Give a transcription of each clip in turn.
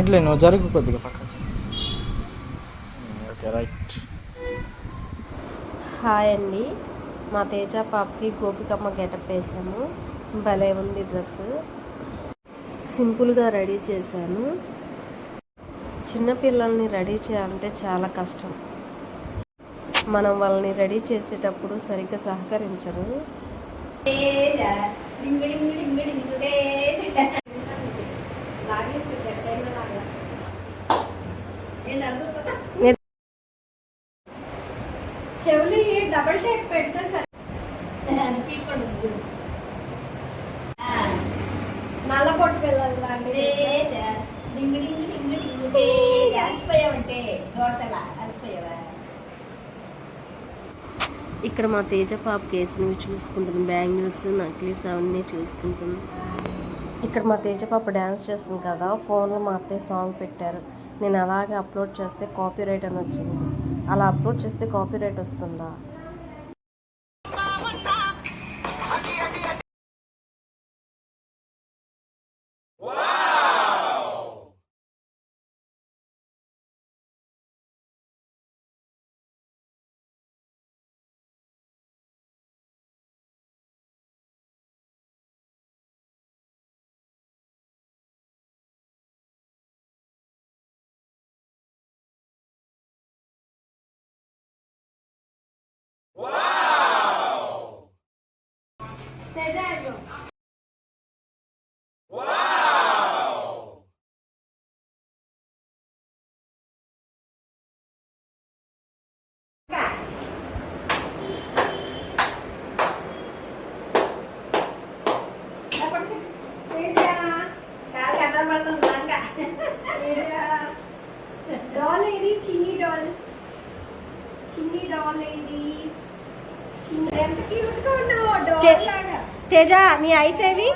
ఇట్లే నువ్వు జరుగు కొద్దిగా పక్కన ఓకే రైట్. హాయ్ అండి. మా తేజ పాపకి గోపికమ్మ గెటప్ వేసాము. భలే ఉంది డ్రెస్. సింపుల్గా రెడీ చేశాను. చిన్నపిల్లల్ని రెడీ చేయాలంటే చాలా కష్టం. మనం వాళ్ళని రెడీ చేసేటప్పుడు సరిగ్గా సహకరించరు. చెవులు డబల్ టేప్ పెడితే సరే. నల్ల పొట్టు పిల్లలు అలసిపోయావంటే తోటలా అలసిపోయావా ఇక్కడ మా తేజ పాప కేసుని చూసుకుంటుంది. బ్యాంగిల్స్ నక్లీస్ అవన్నీ చూసుకుంటుంది. ఇక్కడ మా తేజ పాప డ్యాన్స్ చేస్తుంది కదా. ఫోన్లో మా అత్తయ్య సాంగ్ పెట్టారు. నేను అలాగే అప్లోడ్ చేస్తే కాపీరైట్ అని వచ్చింది. అలా అప్లోడ్ చేస్తే Terreno. Wow! Iya. Kagak normal terbangga. Iya. Doll lady chini doll. Chini doll Teja నీ ఐస్ ఏవి?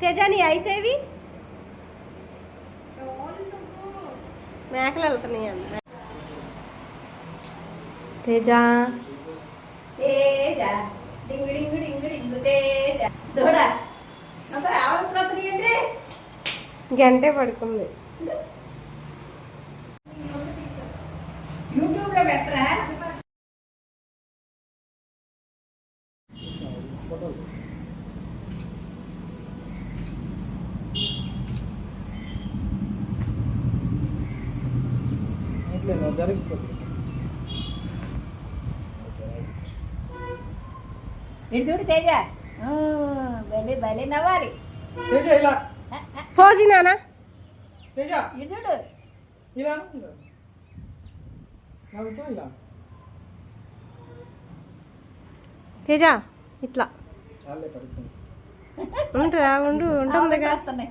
తేజ నీ ఐస్ ఏవి? మేకలు వెళ్తున్నాయి అంత తేజ. తేజ. డింగు డింగు డింగు డింగు తేజ. దూడ. అసలు ఆవిడ అంటే. గంటే పడుకుంది. యూట్యూబ్లో పెట్టరా ఇట్లే నువ్వు జరుగు కొద్దిగా ఓకే రైట్ ఇటు చూడు తేజ భలే భలే నవ్వాలి తేజ ఇలా ఫోజీ నానా తేజ ఇటు చూడు ఇలా నవ్వుతూ ఇలా తేజ ఇట్లా చాలే పడుతుంది ఉంటుందా ఉండు ఉంటుందిగా వస్తున్నాయి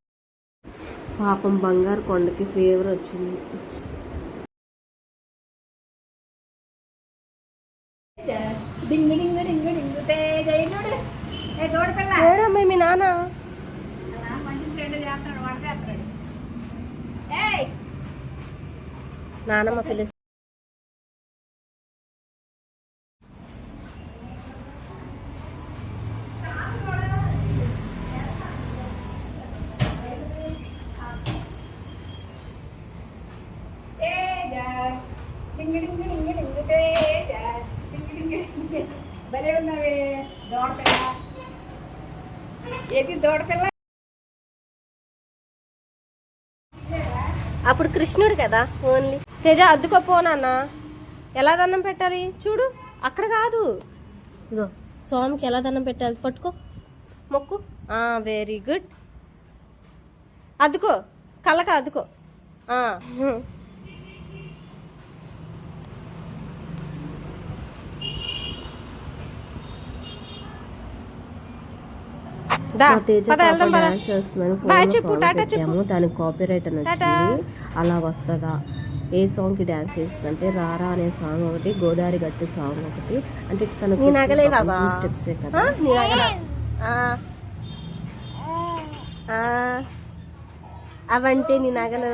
పాపం బంగారు కొండకి ఫీవర్ వచ్చింది. మీ నాన్న? నానమ్మ పిలుస్తుంది తేజ డింగు డింగు డింగు డింగు తేజ డింగు డింగు డింగు భలే ఉన్నావే ఏది అప్పుడు కృష్ణుడు కదా ఓన్లీ. తేజ అద్దుకోపో నాన్న. ఎలా దండం పెట్టాలి? చూడు అక్కడ కాదు. ఇగో స్వామికి ఎలా దండం పెట్టాలి? పట్టుకో. మొక్కు. వెరీ గుడ్ అద్దుకో. కళ్ళకు అద్దుకో. డాన్స్ సాంగ్ పెట్టాము. దానికి కాపీరైట్ అని వచ్చింది. అలా వస్తుందా? ఏ సాంగ్కి డాన్స్ చేస్తుందంటే రారా అనే సాంగ్ ఒకటి గోదావరి గట్టి సాంగ్ ఒకటి. అంటే తనకు నీ నగలే బాబా. స్టెప్సే కదా. అవంటే నీ నగలు.